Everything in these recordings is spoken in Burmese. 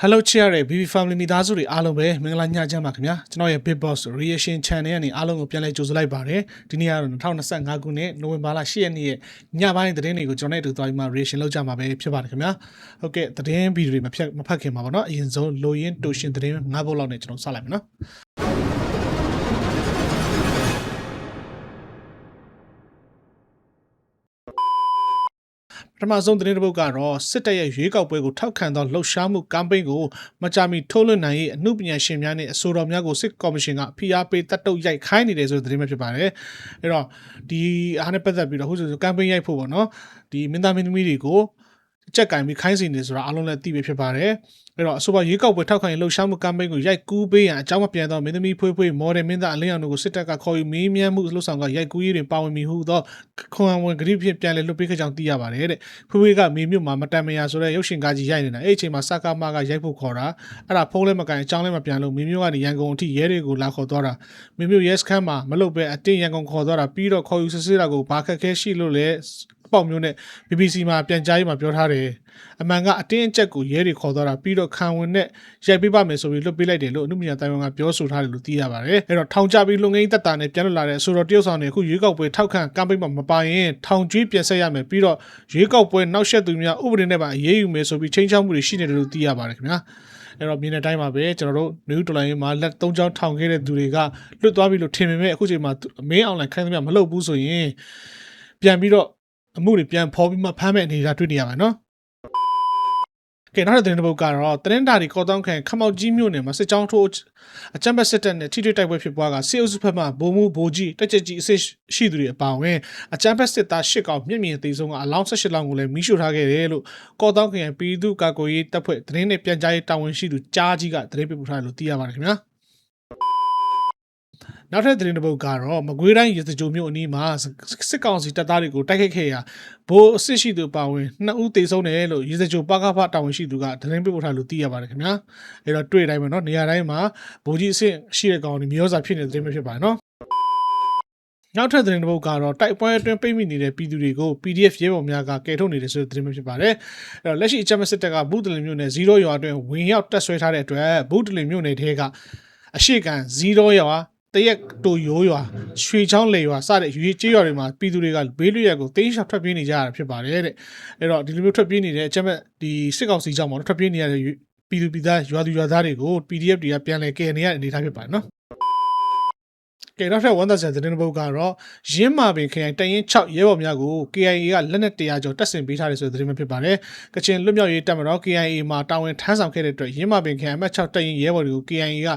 Hello ချရတဲ့ BB Family မိသားစုတွေအားလုံးပဲမင်္ဂလာညချမ်းပါခင်ဗျာကျွန်တော်ရဲ့ Big Boss Reaction Channel ကနေအားလုံးကိုပြန်လည်ကြိုဆိုလိုက်ပါတယ်ဒီနေ့ကတော့2025ခုနှစ်နိုဝင်ဘာလ10ရက်နေ့ရဲ့ညပိုင်းသတင်းတွေကိုကျွန်တော်နဲ့အတူသွားပြီးမှ reaction လုပ်ကြမှာပဲဖြစ်ပါတယ်ခင်ဗျာဟုတ်ကဲ့သတင်းဗီဒီယိုတွေမဖြတ်မဖတ်ခင်ပါပါเนาะအရင်ဆုံးလိုရင်းတူရှင်သတင်း၅ပုတ်လောက်နဲ့ကျွန်တော်စလိုက်မယ်เนาะ ထမဆုံးသတင်းတစ်ပုဒ်ကတော့စစ်တပ်ရဲ့ရွေးကောက်ပွဲကိုထောက်ခံသောလှုပ်ရှားမှုကမ်ပိန်းကိုမကြာမီထုတ်လွှင့်နိုင်ရေးအမှုပညာရှင်များနဲ့အဆိုတော်များကိုစစ်ကော်မရှင်ကဖိအားပေးတတ်တုပ်ရိုက်ခိုင်းနေတယ်ဆိုတဲ့သတင်းပဲဖြစ်ပါတယ်။အဲ့တော့ဒီအားနဲ့ပတ်သက်ပြီးတော့ဟုတ်ဆိုကမ်ပိန်းရိုက်ဖို့ပေါ့နော်။ဒီမင်းသားမင်းသမီးတွေကို ကြက်ကင်ပြီးခိုင်းစီနေဆိုတာအားလုံးလည်းသိပြီဖြစ်ပါတယ်။အဲ့တော့အဆိုပါရွေးကောက်ပွဲထောက်ခံရေးလှုပ်ရှားမှုကမ်ပိန်းကိုရိုက်ကူးပေးရန်အကြောင်းမပြန်တော့မင်းသမီးဖွေးဖွေးမော်ဒယ်မင်းသားအလင်းအောင်တို့ကိုစစ်တပ်ကခေါ်ယူမေးမြန်းမှုလှုပ်ဆောင်ကရိုက်ကူးရေးတွင်ပါဝင်မိဟုသောခွန်ဝင်ဂရိဖြစ်ပြန်လည်လွတ်ပေးခဲ့ကြောင်းသိရပါတယ်တဲ့။ဖွေးဖွေးကမေမြို့မှာမတန်မယာဆိုတဲ့ရုပ်ရှင်ကားကြီးရိုက်နေတာအဲ့အချိန်မှာစကားမကရိုက်ဖို့ခေါ်တာအဲ့ဒါဖုန်းလည်းမကန်အကြောင်းလည်းမပြန်လို့မေမြို့ကနေရန်ကုန်အထိရဲတွေကိုလာခေါ်သွားတာမေမြို့ရဲစခန်းမှာမလုပ်ပဲအတင်းရန်ကုန်ခေါ်သွားတာပြီးတော့ခေါ်ယူစစ်ဆေးတာကိုဘာခက်ခဲရှိလို့လဲ ပေါ့မျိုးနဲ့ BBC မှာပြန်ကြားရေးမှာပြောထားတယ်အမှန်ကအတင်းအကျပ်ကိုရဲတွေခေါ်သွားတာပြီးတော့ခံဝင်နဲ့ရိုက်ပေးပါမယ်ဆိုပြီးလွတ်ပေးလိုက်တယ်လို့အမှုပညာတိုင်ဝမ်ကပြောဆိုထားတယ်လို့သိရပါတယ်အဲ့တော့ထောင်ချပြီးလုံငင်းတက်တာနဲ့ပြန်လွတ်လာတဲ့ဆိုတော့တရုတ်ဆောင်တွေအခုရွေးကောက်ပွဲထောက်ခံကမ်ပိန်းမှာမပါရင်ထောင်ကျွေးပြန်ဆက်ရမယ်ပြီးတော့ရွေးကောက်ပွဲနောက်ဆက်သူများဥပဒေနဲ့ပါအရေးယူမယ်ဆိုပြီးချိန်ချောက်မှုတွေရှိနေတယ်လို့သိရပါတယ်ခင်ဗျာအဲ့တော့မြင်တဲ့အတိုင်းပါပဲကျွန်တော်တို့ new တော်လိုင်းမှာလက်၃ချောင်းထောင်ခဲ့တဲ့သူတွေကလွတ်သွားပြီလို့ထင်ပေမဲ့အခုချိန်မှာမင်းအွန်လိုင်းခိုင်းသမျှမလုပ်ဘူးဆိုရင်ပြန်ပြီးတော့ အမှုတွေပြန်ဖော်ပြီးမှဖမ်းမဲ့အနေအထားတွေ့နေရမှာနော်ကဲနောက်တဲ့သတင်းတစ်ပုဒ်ကတော့တရင်တာဒီကော်တောင်းခံခမောက်ကြီးမြို့နယ်မှာစစ်ကြောင်းထိုးအကြမ်းဖက်စစ်တပ်နဲ့ထိတွေ့တိုက်ပွဲဖြစ်ပွားကစစ်အုပ်စုဘက်မှဗိုလ်မှူးဗိုလ်ကြီးတက်ကြကြီးအစ်ရှိသူတွေအပါအဝင်အကြမ်းဖက်စစ်သား၈កောင်မြင့်မြင့်အသေးဆုံးကအလောင်း၁၈လောင်းကိုလည်းမိရှို့ထားခဲ့တယ်လို့ကော်တောင်းခံပြည်သူ့ကာကွယ်ရေးတပ်ဖွဲ့သတင်းနဲ့ပြန်ကြားရေးတာဝန်ရှိသူကြားကြီးကသတင်းပေးပို့ထားတယ်လို့သိရပါတယ်ခင်ဗျာ နောက်ထပ်သတင်းတစ်ပုဒ်ကတော့မကွေးတိုင်းရေစကြိုမြို့အနီးမှာစစ်ကောင်စီတပ်သားတွေကိုတိုက်ခိုက်ခဲ့ရာဘိုးအစ်စ်ရှိသူပါဝင်နှစ်ဦးသေဆုံးတယ်လို့ရေစကြိုပကဖတာဝန်ရှိသူကသတင်းပေးပို့ထားလို့သိရပါတယ်ခင်ဗျာအဲ့တော့တွေ့တိုင်းမှာနော်နေရာတိုင်းမှာဘိုးကြီးအစ်စ်ရှိတဲ့ကောင်တွေမျိုးစာဖြစ်နေတဲ့သတင်းပဲဖြစ်ပါတယ်နော်နောက်ထပ်သတင်းတစ်ပုဒ်ကတော့တိုက်ပွဲအတွင်းပိတ်မိနေတဲ့ပြည်သူတွေကို PDF ရဲဘော်များကကယ်ထုတ်နေတယ်ဆိုတဲ့သတင်းဖြစ်ပါတယ်။အဲ့တော့လက်ရှိအချက်မစစ်တပ်ကဘူးတလင်မြို့နယ်0ရွာအတွင်းဝင်ရောက်တက်ဆွဲထားတဲ့အတွက်ဘူးတလင်မြို့နယ်ထဲကအရှိကန်0ရွာ တရက်တူရိုးရွာရွှေချောင်းလေရွာစတဲ့ရွေးကျေးရွာတွေမှာပြည်သူတွေကဘေးလွတ်ရက်ကိုတင်းရှောက်ထွက်ပြေးနေကြရတာဖြစ်ပါတယ်တဲ့အဲ့တော့ဒီလိုမျိုးထွက်ပြေးနေတဲ့အချက်မဲ့ဒီစစ်ကောင်စီကြောင့်ပေါ့နော်ထွက်ပြေးနေရတဲ့ပြည်သူပြည်သားရွာသူရွာသားတွေကို PDF တွေကပြန်လည်ကယ်နေရတဲ့အနေအထားဖြစ်ပါတယ်နော် ကဲနောက်ထပ်ဝန်သက်ဆန်သတင်းတစ်ပုဒ်ကတော့ရင်းမာပင်ခရိုင်တရင်6ရဲဘော်များကို KIA ကလက်နက်100ကျော်တပ်ဆင်ပေးထားတယ်ဆိုတဲ့သတင်းပဲဖြစ်ပါတယ်။ကချင်လွတ်မြောက်ရေးတပ်မတော် KIA မှာတာဝန်ထမ်းဆောင်ခဲ့တဲ့အတွက်ရင်းမာပင်ခရိုင်အမှတ်6တရင်ရဲဘော်တွေကို KIA က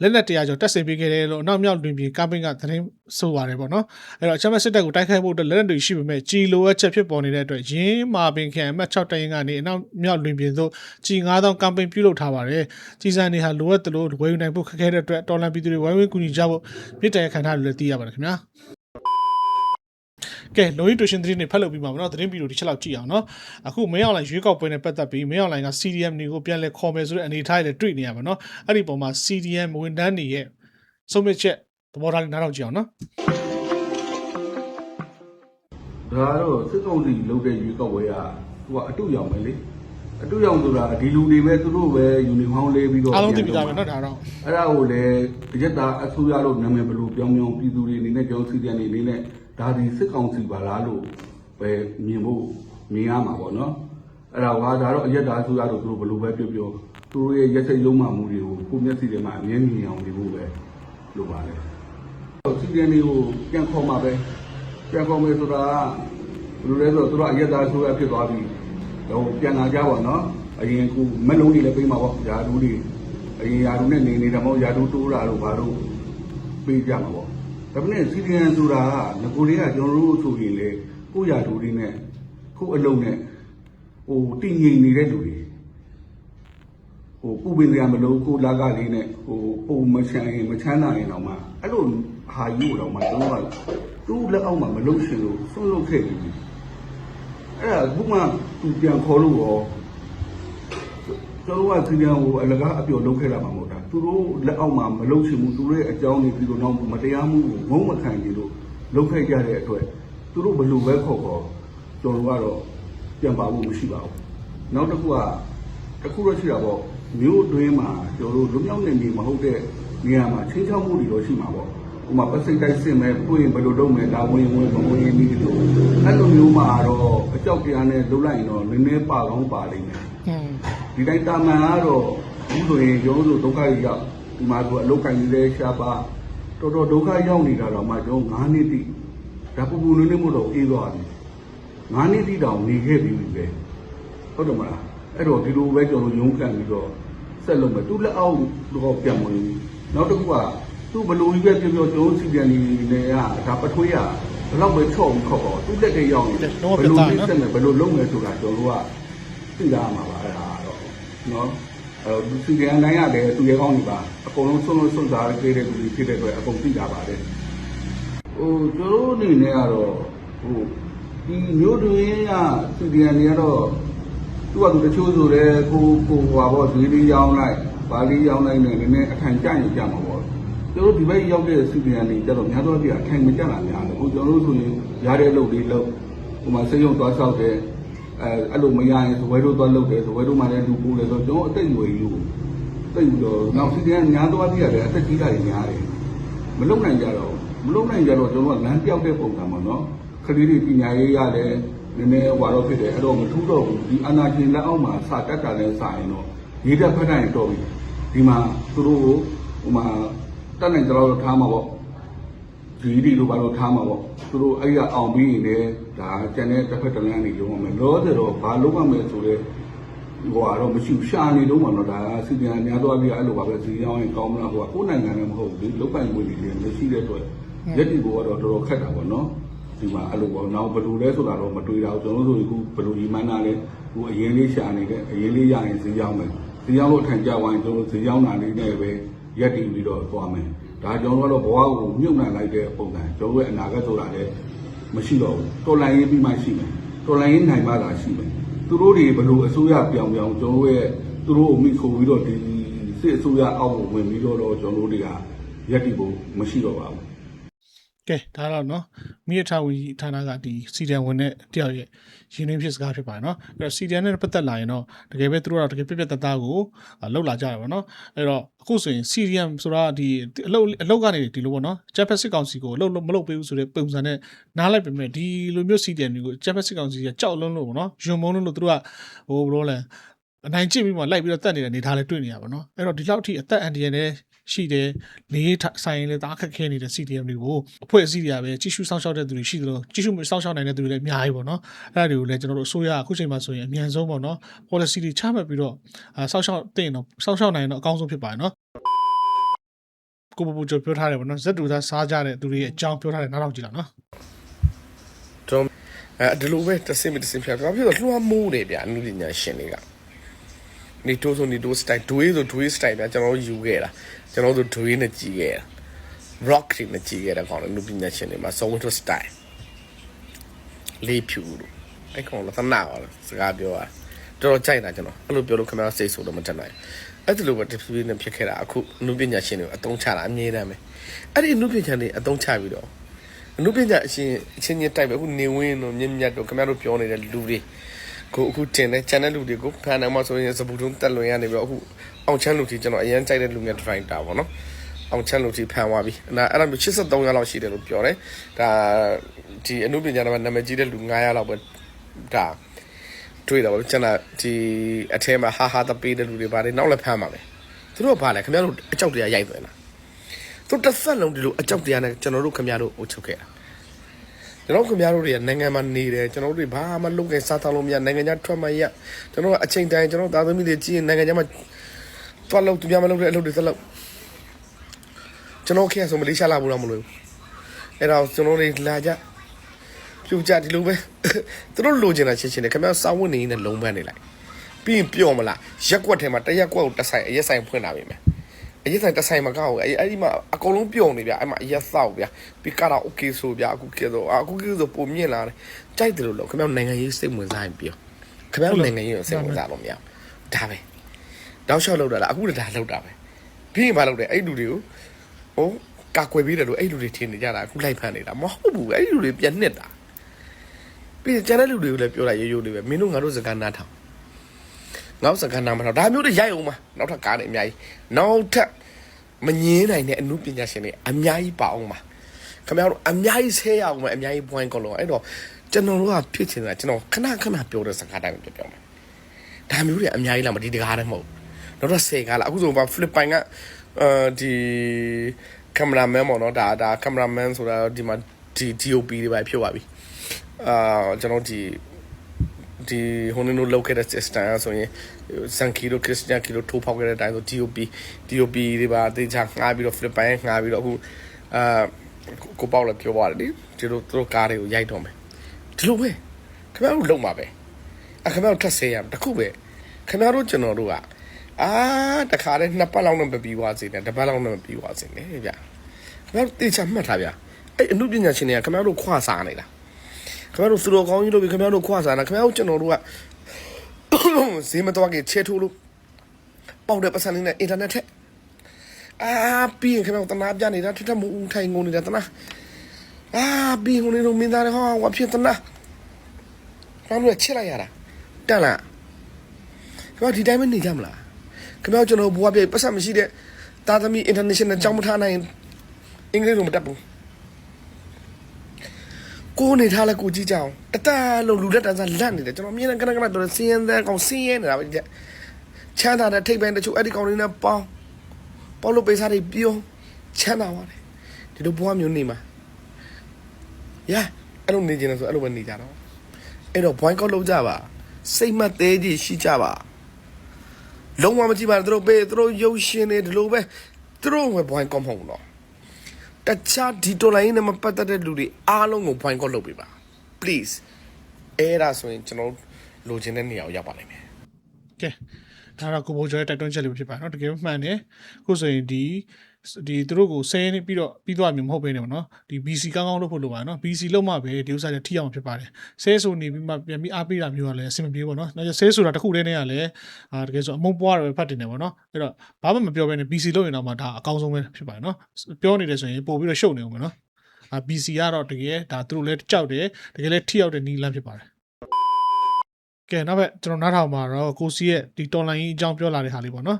လက်နက်100ကျော်တပ်ဆင်ပေးခဲ့တယ်လို့အနောက်မြောက်တွင်ပြည်ကမ်ပိန်းကသတင်း ဆိုပါတယ်ပေါ့နော်။အဲ့တော့အချမ်းမစစ်တပ်ကိုတိုက်ခိုက်ဖို့အတွက်လက်နက်တွေရှိပေမဲ့ကြီးလိုအပ်ချက်ဖြစ်ပေါ်နေတဲ့အတွက်ရင်းမာပင်ခရိုင်အမှတ်6တရင်ကနေအနောက်မြောက်တွင်ပြည်သို့ကြီး9000ကမ်ပိန်းပြုလုပ်ထားပါတယ်။ကြီးစံတွေဟာလိုအပ်တယ်လို့ဝယ်ယူနိုင်ဖို့ခက်ခဲတဲ့အတွက်တော်လန်ပြည်သူတွေဝိုင်းဝန်းကူညီကြဖို့မြစ်တရခံထားတယ်လို့သိရပါတယ်ခင်ဗျာကဲလိုရင်းတူရှင်သတင်းတွေဖတ်လို့ပြီးပါမနော်သတင်းဗီဒီယိုတစ်ချက်လောက်ကြည့်အောင်နော်အခုမင်းအောင်လိုင်းရွေးကောက်ပွဲနဲ့ပတ်သက်ပြီးမင်းအောင်လိုင်းက CDM တွေကိုပြန်လဲခေါ်မယ်ဆိုတဲ့အနေအထားတွေတွေ့နေရပါနော်အဲ့ဒီပုံမှာ CDM ဝန်ထမ်းတွေရဲ့ဆုံးဖြတ်ချက် သဘောထားလေးနားထောင်ကြည့်အောင်နော်ဒါကတော့စစ်ကောင်စီလုပ်တဲ့ရွေးကောက်ပွဲကသူကအတုရောင်ပဲလေအတုရောင်ဆိုတာဒီလူတွေပဲသူတို့ပဲယူနီဖောင်းလေးပြီးတော့အားလုံးသိပြီးသားပဲနော်ဒါတော့အဲ့ဒါကိုလည်းရက်တာအစိုးရလို့နာမည်ဘယ်လိုပြောင်းပြောင်းပြည်သူတွေအနေနဲ့ကြောင်းစီတဲ့အနေနဲ့ဒါဒီစစ်ကောင်စီပါလားလို့ပဲမြင်ဖို့မြင်ရမှာပေါ့နော်အဲ့ဒါကဒါတော့အရက်တာအစိုးရလို့သူတို့ဘယ်လိုပဲပြောပြောသူတို့ရဲ့ရက်စိတ်လုံးမှမှုတွေကိုကိုမျက်စိထဲမှာအမြဲမြင်အောင်နေဖို့ပဲလိုပါလေ စီဒီအန်ကိုပြန်ခေါ်မှာပဲပြန်ခေါ်မယ်ဆိုတာကဘယ်လိုလဲဆိုတော့သူတို့အရက်တာအစိုးရဖြစ်သွားပြီတော့ပြန်လာကြပါတော့အရင်ကမက်လုံးတွေလည်းပေးမှာပေါ့ယာဒူးတွေအရင်ယာဒူးနဲ့နေနေတာမဟုတ်ယာဒူးတိုးတာတို့ဘာလို့ပေးကြမှာပေါ့ဒါပေမဲ့စီဒီအန်ဆိုတာကငကိုတွေကကျွန်တော်တို့ဆိုရင်လေကိုယာဒူးတွေနဲ့ကိုအလုံးနဲ့ဟိုတည်ငြိမ်နေတဲ့လူတွေဟိုပူပင်ကြမလို့ကိုလာကလေးနဲ့ဟိုပုံမချမ်းရင်မချမ်းသာရင်တော့မှအဲ့လို ဟာယူတော့မှတော့ကသူ့လက်အောက်မှာမလုံရှင်လို့ဆုံးလုပ်ခဲ့ပြီအဲ့ဒါခုမှသူပြန်ခေါ်လို့ရောကျွန်တော်ကစီနီယာကိုအလကားအပြော်လုပ်ခဲ့တာမှမဟုတ်တာသူတို့လက်အောက်မှာမလုံရှင်ဘူးသူတို့ရဲ့အကြောင်းတွေပြီးတော့တော့မတရားမှုကိုငုံမခံကြလို့လုပ်ခဲ့ကြတဲ့အတွက်သူတို့ဘယ်လိုပဲခေါ်ခေါ်ကျွန်တော်ကတော့ပြန်ပါဖို့မရှိပါဘူးနောက်တစ်ခုကတစ်ခုတော့ရှိတာပေါ့မျိုးအတွင်းမှာကျွန်တော်တို့လွမြောက်နေနေမဟုတ်တဲ့နေရာမှာချင်းချောက်မှုတွေတော့ရှိမှာပေါ့ ဥပမာပစိတ်တိုက်စစ်မဲ့ပွင့်ဘယ်လိုလုပ်မယ်ဒါဝင်ဝင်မဝင်နေလို့အဲ့လိုမျိုးမှာတော့အကြောက်တရားနဲ့လုပ်လိုက်ရင်တော့နည်းနည်းပါကောင်းပါလိမ့်မယ်อืมဒီတိုင်းတာမန်ကတော့ဘူးဆိုရင်ရုံးဆိုဒုက္ခကြီးရောက်ဒီမှာဆိုအလုတ်ကိုင်းနေတဲ့ရှားပါတော်တော်ဒုက္ခရောက်နေတာတော့မှကျွန်တော်9နှစ်တိဒါပူပူနွေးနွေးမို့တော့အေးသွားပြီ9နှစ်တိတောင်နေခဲ့ပြီပဲဟုတ်တယ်မလားအဲ့တော့ဒီလိုပဲကျွန်တော်ရုံးကန်ပြီးတော့ဆက်လုပ်မယ်သူလက်အောက်တော့ပြန်ဝင်နောက်တစ်ခုက သူ့ဘလိုကြီးပဲပြောပြောကျွန်တော်စီပြန်နေနေရဒါပထွေးရဘယ်တော့ပဲချော့ပြီးခောက်တော့သူ့လက်ထဲရောက်နေဘယ်လိုဆက်မယ်ဘယ်လိုလုပ်မယ်ဆိုတာကျွန်တော်တို့ကသိရမှာပါအဲ့ဒါတော့နော်အဲသူစီကံတိုင်းရတယ်သူရဲကောင်းနေပါအကုန်လုံးဆုံးလို့ဆုံးစားပေးတဲ့လူတွေဖြစ်တဲ့အတွက်အကုန်သိကြပါတယ်ဟိုသူတို့အနေနဲ့ကတော့ဟိုဒီမျိုးတွင်ကစီကံတွေကတော့သူကသူတချို့ဆိုတဲ့ကိုကိုဟွာပေါ့ဒီလေးရောင်းလိုက်ဗာလေးရောင်းလိုက်နေနည်းနည်းအထိုင်ကျရင်ကြမှာပေါ့ ကျတို့ဒီဘက်ရောက်တဲ့စီကံတွေကျတော့များသောအားဖြင့်အထိုင်မကျတာများတယ်ဟိုကျွန်တော်တို့ဆိုရင်ရတဲ့အလုပ်လေးလုပ်ဟိုမှာစိတ်ယုံသွားဆောက်တယ်အဲအဲ့လိုမရရင်သဝဲတို့သွားလုပ်တယ်သဝဲတို့မှလည်းလူပိုးတယ်ဆိုတော့ကျွန်တော်အသက်အရွယ်ကြီးကိုတိတ်ပြီးတော့နောက်စီတန်းညာသွားပြရတယ်အသက်ကြီးတာတွေများတယ်မလုံနိုင်ကြတော့မလုံနိုင်ကြတော့ကျွန်တော်ကလမ်းပြောက်တဲ့ပုံစံပေါ့နော်ခရီးတွေပညာရေးရတယ်နည်းနည်းဟွာတော့ဖြစ်တယ်အဲ့တော့မထူးတော့ဘူးဒီအနာရှင်လက်အောက်မှာစာတက်တာလည်းစာရင်တော့ရေးတက်ဖက်တိုင်းတော့ပြီဒီမှာသူတို့ကိုဟိုမှာ တက်နိုင်ကြတော့ထားမှာပေါ့ဒီဒီလိုပါတော့ထားမှာပေါ့သူတို့အဲ့ရအောင်ပြီးရင်လည်းဒါကျန်တဲ့တစ်ဖက်တစ်လမ်းနေရုံးအောင်မယ်လောဆယ်တော့ဘာလုပ်ရမလဲဆိုတော့ဟိုကတော့မရှိဘူးရှာနေတော့မှတော့ဒါစီပြန်များတော့ပြီးအဲ့လိုပါပဲစီရောင်းရင်ကောင်းမလားဟိုကကိုယ်နိုင်ငံလည်းမဟုတ်ဘူးလုတ်ပိုင်ဝင်နေတယ်မရှိတဲ့အတွက်ရက်တီကိုကတော့တော်တော်ခက်တာပေါ့နော်ဒီမှာအဲ့လိုပေါ့နောက်ဘယ်လိုလဲဆိုတာတော့မတွေးတာဘူးကျွန်တော်တို့ဆိုရင်ခုဘယ်လိုဒီမှန်းတာလဲဟိုအရင်လေးရှာနေတယ်အရင်လေးရရင်စီရောင်းမယ်စီရောင်းလို့ထိုင်ကြဝိုင်းကျွန်တော်စီရောင်းတာလေးနဲ့ပဲ ရက်တီပြီးတော့သွားမယ်ဒါကျွန်တော်တို့ကတော့ဘဝကိုမြုပ်နှံလိုက်တဲ့ပုံစံကျွန်တော်တို့ရဲ့အနာဂတ်ဆိုတာလည်းမရှိတော့ဘူးတော်လိုင်းရေးပြီးမှရှိမယ်တော်လိုင်းရေးနိုင်မှသာရှိမယ်သူတို့တွေဘယ်လိုအစိုးရပြောင်းပြောင်းကျွန်တော်တို့ရဲ့သူတို့ကိုမိခိုပြီးတော့ဒီစစ်အစိုးရအောက်ကိုဝင်ပြီးတော့တော့ကျွန်တော်တို့တွေကရက်တီဖို့မရှိတော့ပါဘူး ကဲဒါတော့เนาะမိရထားဝင်ကြီးဌာနကဒီစီတန်ဝင်တဲ့တယောက်ရဲ့ရင်းနှီးဖြစ်စကားဖြစ်ပါတယ်เนาะအဲ့တော့စီတန်နဲ့ပတ်သက်လာရင်တော့တကယ်ပဲသူတို့ကတကယ်ပြက်ပြက်တသားကိုလောက်လာကြတယ်ပေါ့เนาะအဲ့တော့အခုဆိုရင် CDM ဆိုတာဒီအလုတ်အလုတ်ကနေဒီလိုပေါ့เนาะ Japan စစ်ကောင်စီကိုအလုတ်မလုပ်ပေးဘူးဆိုတဲ့ပုံစံနဲ့နားလိုက်ပေမဲ့ဒီလိုမျိုး CDM တွေကို Japan စစ်ကောင်စီကကြောက်လွန်းလို့ပေါ့เนาะယွံမုန်းလို့သူတို့ကဟိုဘယ်လိုလဲအနိုင်ကျင့်ပြီးမှလိုက်ပြီးတော့တက်နေတဲ့အနေထားလေးတွေ့နေရပါတော့အဲ့တော့ဒီလောက်ထိအသက်အန္တရာယ်နဲ့ ရှိတယ်လေးဆိုင်ရင်လည်းတားခက်ခဲနေတဲ့ CDM တွေကိုအဖွဲ့အစည်းတွေကပဲကြီးစုစောင့်ရှောက်တဲ့သူတွေရှိသလိုကြီးစုမစောင့်ရှောက်နိုင်တဲ့သူတွေလည်းအများကြီးပေါ့နော်အဲ့ဒါတွေကိုလည်းကျွန်တော်တို့အစိုးရအခုချိန်မှာဆိုရင်အမြန်ဆုံးပေါ့နော် policy တွေချမှတ်ပြီးတော့အာစောင့်ရှောက်တင်တော့စောင့်ရှောက်နိုင်တော့အကောင်းဆုံးဖြစ်ပါတယ်နော်ကိုပူပူကျော်ပြောထားတယ်ပေါ့နော်ဇက်တူသားစားကြတဲ့သူတွေရဲ့အကြောင်းပြောထားတယ်နားထောင်ကြည့်လားနော်ကျွန်တော်အဲဒီလိုပဲတစ်စင်မတစ်စင်ဖြတ်ဘာဖြစ်လို့လွှမ်းမိုးတယ်ဗျာအမှုပညာရှင်တွေကနေတိုးဆိုနေတိုး style ဒွေးဆိုဒွေး style ဗျာကျွန်တော်တို့ယူခဲ့တာ ကျွန်တော်တို့ဒွေးနဲ့ကြီးခဲ့တာ rock တွေနဲ့ကြီးခဲ့တာကောင်းတယ်အမှုပညာရှင်တွေမှာ so winter style လေးဖြူလို့အဲ့ကောင်လည်းသနာပါလားစကားပြောတာတော်တော်ကြိုက်တာကျွန်တော်အဲ့လိုပြောလို့ခင်ဗျားစိတ်ဆိုးတော့မတက်နိုင်အဲ့ဒီလိုပဲတဖြည်းဖြည်းနဲ့ဖြစ်ခဲ့တာအခုအမှုပညာရှင်တွေအတုံးချတာအမြဲတမ်းပဲအဲ့ဒီအမှုပညာတွေအတုံးချပြီးတော့အနုပညာအရှင်အချင်းချင်းတိုက်ပဲအခုနေဝင်းတို့မြင့်မြတ်တို့ခင်ဗျားတို့ပြောနေတဲ့လူတွေ ကိုအခုတင်တဲ့ channel လူတွေကိုဖန်အောင်မဆိုရင်စပူတုံးတက်လွင်ရနေပြီးတော့အခုအောင်ချမ်းလူတီကျွန်တော်အရင်ကြိုက်တဲ့လူငယ်ဒရိုင်တာပေါ့နော်အောင်ချမ်းလူတီဖန်သွားပြီအဲ့ဒါအဲ့ဒါမျိုး83ရက်လောက်ရှိတယ်လို့ပြောတယ်ဒါဒီအနုပညာတော့နာမည်ကြီးတဲ့လူ900လောက်ပဲဒါတွေ့တော့ကျွန်တော်ဒီအထဲမှာဟာဟာတပေးတဲ့လူတွေပါတယ်နောက်လည်းဖမ်းပါမယ်သူတို့ကဘာလဲခင်ဗျားတို့အကြောက်တရားရိုက်သွင်းလားသူတစ်သက်လုံးဒီလိုအကြောက်တရားနဲ့ကျွန်တော်တို့ခင်ဗျားတို့အုပ်ချုပ်ခဲ့တာ ကျွန်တော်ခင်ဗျားတို့တွေကနိုင်ငံမှာနေတယ်ကျွန်တော်တို့တွေဘာမှလုပ်ခဲ့စားသောက်လို့မရနိုင်ငံခြားထွက်မရကျွန်တော်ကအချိန်တိုင်းကျွန်တော်သားသမီးတွေကြီးရင်နိုင်ငံခြားမှာတွားလို့သူများမလုပ်တဲ့အလုပ်တွေသက်လို့ကျွန်တော်ခေတ်ဆိုမလေးရှားလာဘူးတော့မလို့အဲ့တော့ကျွန်တော်တွေလာကြပြူကြဒီလိုပဲသူတို့လိုချင်တာချင်းချင်းတယ်ခင်ဗျားစာဝတ်နေနေလုံးပန်းနေလိုက်ပြီးရင်ပြောမလားရက်ကွက်ထဲမှာတရက်ကွက်ကိုတစ်ဆိုင်အရက်ဆိုင်ဖွင့်လာပြီမယ် အရင်ဆိုင်တစ်ဆိုင်မှာကောက်အဲ့အဲ့ဒီမှာအကုန်လုံးပြုံနေဗျအဲ့မှာအရက်ဆောက်ဗျပြီးကတော့ okay ဆိုဗျအခုကေတော့အခုကေဆိုပုံမြင့်လာတယ်ကြိုက်တယ်လို့လို့ခင်ဗျားနိုင်ငံရေးစိတ်ဝင်စားရင်ပြောခင်ဗျားနိုင်ငံရေးကိုစိတ်ဝင်စားလို့မရဘူးဒါပဲတောက်လျှောက်လောက်တာလားအခုလည်းဒါလောက်တာပဲပြီးရင်မလောက်တယ်အဲ့လူတွေကိုဟိုကာကွယ်ပြီးတယ်လို့အဲ့လူတွေထင်နေကြတာအခုလိုက်ဖမ်းနေတာမဟုတ်ဘူးအဲ့လူတွေပြန်နှစ်တာပြီးကျန်တဲ့လူတွေကိုလည်းပြောလိုက်ရိုးရိုးလေးပဲမင်းတို့ငါတို့စကားနားထောင် ငေါ့စကန်နာမတော့ဒါမျိုးတွေရိုက်အောင်ပါနောက်ထပ်ကားတွေအများကြီးနောက်ထပ်မငင်းနိုင်တဲ့အမှုပညာရှင်တွေအများကြီးပါအောင်ပါခင်ဗျားတို့အများကြီးဆဲရအောင်ပါအများကြီး point ကောလို့အဲ့တော့ကျွန်တော်တို့ကဖြစ်ချင်တာကျွန်တော်ခဏခဏပြောတဲ့စကားတိုင်းပြောပြောမယ်ဒါမျိုးတွေအများကြီးလာမဒီတကားတည်းမဟုတ်နောက်တော့ဆယ်ကားလာအခုဆိုပါ flip ပိုင်ကအဲဒီကင်မရာမန်ပေါ့နော်ဒါဒါကင်မရာမန်ဆိုတာဒီမှာဒီ DOP တွေပဲဖြစ်သွားပြီအာကျွန်တော်ဒီ ဒီဟိုနင်းတို့လောက်ခဲ့တဲ့ system အဆိုရင်စန်ကီလိုခရစ်စတန်ကီလိုထိုးဖောက်ခဲ့တဲ့အတိုင်းဆို DOP DOP တွေပါတေချာငှားပြီးတော့ flip ပိုင်းငှားပြီးတော့အခုအာကိုပေါ့လည်းပြောပါတယ်ဒီဒီလိုသူတို့ကားတွေကိုရိုက်တော့မယ်ဒီလိုပဲခင်ဗျားတို့လုံမှာပဲအခင်ဗျားတို့ထပ်ဆဲရတခုပဲခင်ဗျားတို့ကျွန်တော်တို့ကအာတခါတည်းနှစ်ပတ်လောက်နဲ့မပြီးသွားစေနဲ့တစ်ပတ်လောက်နဲ့မပြီးသွားစေနဲ့ဗျခင်ဗျားတို့တေချာမှတ်ထားဗျအဲ့အမှုပညာရှင်တွေကခင်ဗျားတို့ခွာစားနေတာ ခင်ဗျားတို့သူတော်ကောင်းကြီးလို့ပြီးခင်ဗျားတို့ခွာစားတာခင်ဗျားတို့ကျွန်တော်တို့ကဈေးမတော့ကြီးချဲထိုးလို့ပေါက်တဲ့ပတ်စံလေးနဲ့အင်တာနက်ထက်အာပြီးရင်ခင်ဗျားတို့တနာပြနေတာထက်ထက်မဦးထိုင်ငုံနေတာတနာအာပြီးဟိုနေတော့မင်းသားတွေဟောဝါဖြစ်တနာဘာလို့ချက်လိုက်ရတာတက်လားခင်ဗျားဒီတိုင်းမနေကြမလားခင်ဗျားတို့ကျွန်တော်ဘွားပြပတ်စံမရှိတဲ့တာသမီ international ကြောင်းမထားနိုင်အင်္ဂလိပ်လိုမတတ်ဘူး ကိုနေထားလဲကိုကြည့်ကြအောင်တတလို့လူလက်တန်းစားလန့်နေတယ်ကျွန်တော်မြင်တဲ့ကနကနတော့စင်းရဲတဲ့ကောင်စင်းရဲနေတာပဲကြည့်ချမ်းသာတဲ့ထိပ်ပိုင်းတချို့အဲ့ဒီကောင်လေးနဲ့ပေါင်းပေါလို့ပေးစားတွေပြုံးချမ်းသာပါတယ်ဒီလိုဘွားမျိုးနေမှာရအဲ့လိုနေကြတယ်ဆိုအဲ့လိုပဲနေကြတော့အဲ့တော့ဘွိုင်းကောက်လုပ်ကြပါစိတ်မသေးကြီးရှိကြပါလုံးဝမကြည့်ပါနဲ့သူတို့ပေးသူတို့ရုပ်ရှင်တွေဒီလိုပဲသူတို့ပဲဘွိုင်းကောက်မဟုတ်ဘူးနော် တခြားဒီတော်လိုင်းနဲ့မပတ်သက်တဲ့လူတွေအားလုံးကို point ကောက်လုပ်ပေးပါ please အဲ့ဒါဆိုရင်ကျွန်တော်လိုချင်တဲ့နေရာကိုရောက်ပါလိမ့်မယ်ကဲဒါတော့ကိုဘိုးကျော်ရဲ့တိုက်တွန်းချက်လေးဖြစ်ပါတော့တကယ်မှန်တယ်ခုဆိုရင်ဒီ ဒီသူတို့ကိုဆဲနေပြီးတော့ပြီးသွားမျိုးမဟုတ်ဘဲနဲ့ပေါ့နော်ဒီ BC ကောင်းကောင်းလုပ်ဖို့လိုပါတယ်နော် BC လုံးမှပဲဒီဥစ္စာတွေထိအောင်ဖြစ်ပါတယ်ဆဲဆိုနေပြီးမှပြန်ပြီးအားပေးတာမျိုးကလည်းအဆင်မပြေဘူးပေါ့နော်နောက်ကျဆဲဆိုတာတစ်ခုတည်းနဲ့ကလည်းအာတကယ်ဆိုအမုံပွားတယ်ပဲဖတ်တင်တယ်ပေါ့နော်အဲ့တော့ဘာမှမပြောဘဲနဲ့ BC လုပ်ရင်တော့မှဒါအကောင်းဆုံးပဲဖြစ်ပါတယ်နော်ပြောနေတယ်ဆိုရင်ပို့ပြီးတော့ရှုပ်နေအောင်ပေါ့နော်အာ BC ကတော့တကယ်ဒါသူတို့လည်းကြောက်တယ်တကယ်လည်းထိရောက်တဲ့နီလန်းဖြစ်ပါတယ်ကဲနောက်ပဲကျွန်တော်နားထောင်မှာတော့ကိုစီရဲ့ဒီတော်လိုင်းကြီးအကြောင်းပြောလာတဲ့ဟာလေးပေါ့နော်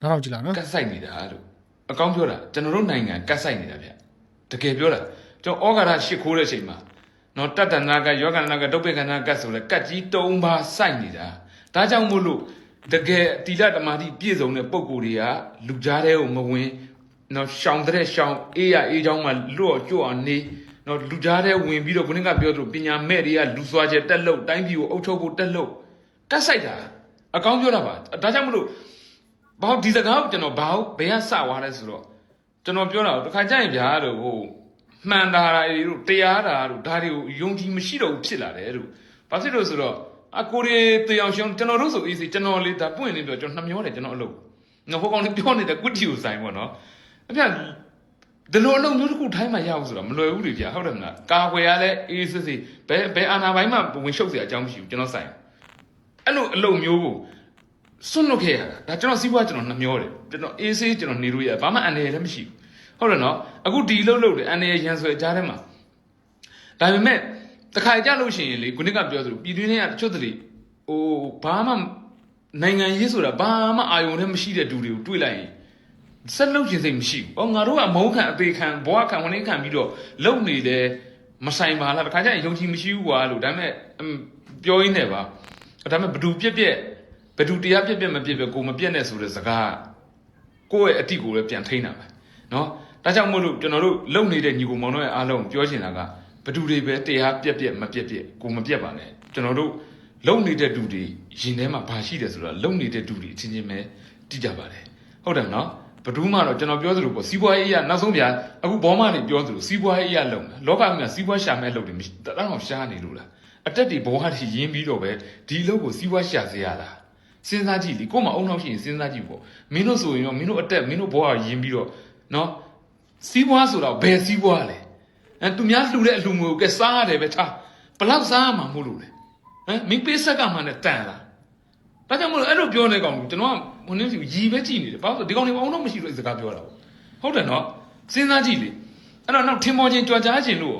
နားထောင်ကြည့်လာနော်ကတ်ဆိုင်နေတာလို့ အကောင်းပြောတာကျွန်တော်တို့နိုင်ငံကတ်ဆိုင်နေတာဗျတကယ်ပြောတာကျွန်တော်ဩဃာတရှစ်ခိုးတဲ့အချိန်မှာနော်တတ္တနာကယောဂနာကဒုပ္ပကနာကတ်ဆိုလဲကတ်ကြီးတုံးပါစိုက်နေတာဒါကြောင့်မို့လို့တကယ်တိလတမာတိပြည့်စုံတဲ့ပုံကိုယ်တွေကလူကြားတဲ့ကိုမဝင်နော်ရှောင်းတဲ့ရှောင်းအေးရအေးချောင်းမှာလွတ်ကြော့အောင်နေနော်လူကြားတဲ့ဝင်ပြီးတော့ခုနကပြောသလိုပညာမဲ့တွေကလူစွာချက်တက်လို့တိုင်းပြည်ကိုအုပ်ချုပ်ဖို့တက်လို့ကတ်ဆိုင်တာအကောင်းပြောတာပါဒါကြောင့်မလို့ ဘာလို့ဒီစကားကိုကျွန်တော်ဘာလို့ဘယ်ကစသွားလဲဆိုတော့ကျွန်တော်ပြောတာတခါကြရင်ဗျာလို့ဟိုမှန်တာတွေတို့တရားတာတို့ဒါတွေကိုယုံကြည်မရှိတော့ဘူးဖြစ်လာတယ်တို့ဘာဖြစ်လို့ဆိုတော့အကိုတွေတရားရှောင်းကျွန်တော်တို့ဆိုအေးစီကျွန်တော်လေးဒါပွင့်နေပြောကျွန်တော်နှမျောတယ်ကျွန်တော်အလုပ်ငါဟိုကောင်လေးပြောနေတဲ့ကွတီကိုဆိုင်ပေါ့နော်အဖေဒီလိုအလုပ်မျိုးတစ်ခုထိုင်းမှာရအောင်ဆိုတော့မလွယ်ဘူးလေဗျာဟုတ်တယ်မလားကာကွယ်ရလဲအေးစစ်စစ်ဘယ်ဘယ်အာနာပိုင်းမှာဝင်ရှုပ်เสียအကြောင်းမရှိဘူးကျွန်တော်ဆိုင်အဲ့လိုအလုပ်မျိုးကို စွန့်လွတ်ခဲ့ရတာဒါကျွန်တော်စီးပွားကျွန်တော်နှမျောတယ်ကျွန်တော်အေးဆေးကျွန်တော်နေလို့ရဘာမှအန္တရာယ်လည်းမရှိဘူးဟုတ်တယ်နော်အခုဒီလှုပ်လှုပ်တယ်အန္တရာယ်ရန်ဆွဲကြားထဲမှာဒါပေမဲ့တခါကြလို့ရှိရင်လေခုနကပြောသလိုပြည်တွင်းထဲကတချို့တလေဟိုဘာမှနိုင်ငံရေးဆိုတာဘာမှအာယုံနဲ့မရှိတဲ့သူတွေကိုတွေ့လိုက်ရင်ဆက်လုပ်ခြင်းစိတ်မရှိဘူး။အော်ငါတို့ကမုန်းခံအသေးခံဘဝခံဝင်နေခံပြီးတော့လုံနေတယ်မဆိုင်ပါလားတခါကျရင်ယုံကြည်မရှိဘူးကွာလို့ဒါပေမဲ့အမ်ပြောရင်းနဲ့ပါဒါပေမဲ့ဘဒူပြက်ပြက် ဘယ်သူတရားပြက်ပြက်မပြက်ပြက်ကိုမပြက်နဲ့ဆိုတဲ့စကားကိုယ့်ရဲ့အတိကိုလည်းပြန်ထိန်းတာပဲနော်ဒါကြောင့်မို့လို့ကျွန်တော်တို့လုံနေတဲ့ညီကိုမောင်တို့ရဲ့အားလုံးပြောချင်တာကဘသူတွေပဲတရားပြက်ပြက်မပြက်ပြက်ကိုမပြက်ပါနဲ့ကျွန်တော်တို့လုံနေတဲ့သူတွေရင်ထဲမှာဘာရှိတယ်ဆိုတာလုံနေတဲ့သူတွေအချင်းချင်းပဲတိကြပါတယ်ဟုတ်တယ်နော်ဘဒူးမှတော့ကျွန်တော်ပြောသလိုပေါ့စီးပွားရေးရနောက်ဆုံးပြအခုဘောမနေပြောသလိုစီးပွားရေးရလုံလောကမှာစီးပွားရှာမဲ့လုံတွေတလောက်ရှားနေလို့လားအတက်တွေဘောဟာတွေရင်းပြီးတော့ပဲဒီလုံကိုစီးပွားရှာစေရလား စဉ်းစားကြည့်လေကို့မှာအုံနောက်ရှိရင်စဉ်းစားကြည့်ပေါ့မင်းတို့ဆိုရင်တော့မင်းတို့အတက်မင်းတို့ဘောဟာရင်းပြီးတော့နော်စီးပွားဆိုတော့ဘယ်စီးပွားလဲအဲသူများလှူတဲ့အလှူငွေကိုကဲစားရတယ်ပဲထားဘလောက်စားမှမို့လို့လဲဟမ်မင်းပေးဆက်ကမှနဲ့တန်လားဒါကြောင့်မလို့အဲ့လိုပြောနေကောင်ကျွန်တော်ကဟိုနည်းစီရီပဲကြည့်နေတယ်ဘာလို့လဲဒီကောင်တွေဘာလို့မရှိလို့ဒီစကားပြောတာဟုတ်တယ်နော်စဉ်းစားကြည့်လေအဲ့တော့နောက်ထင်ပေါ်ခြင်းကြွားကြားခြင်းလို့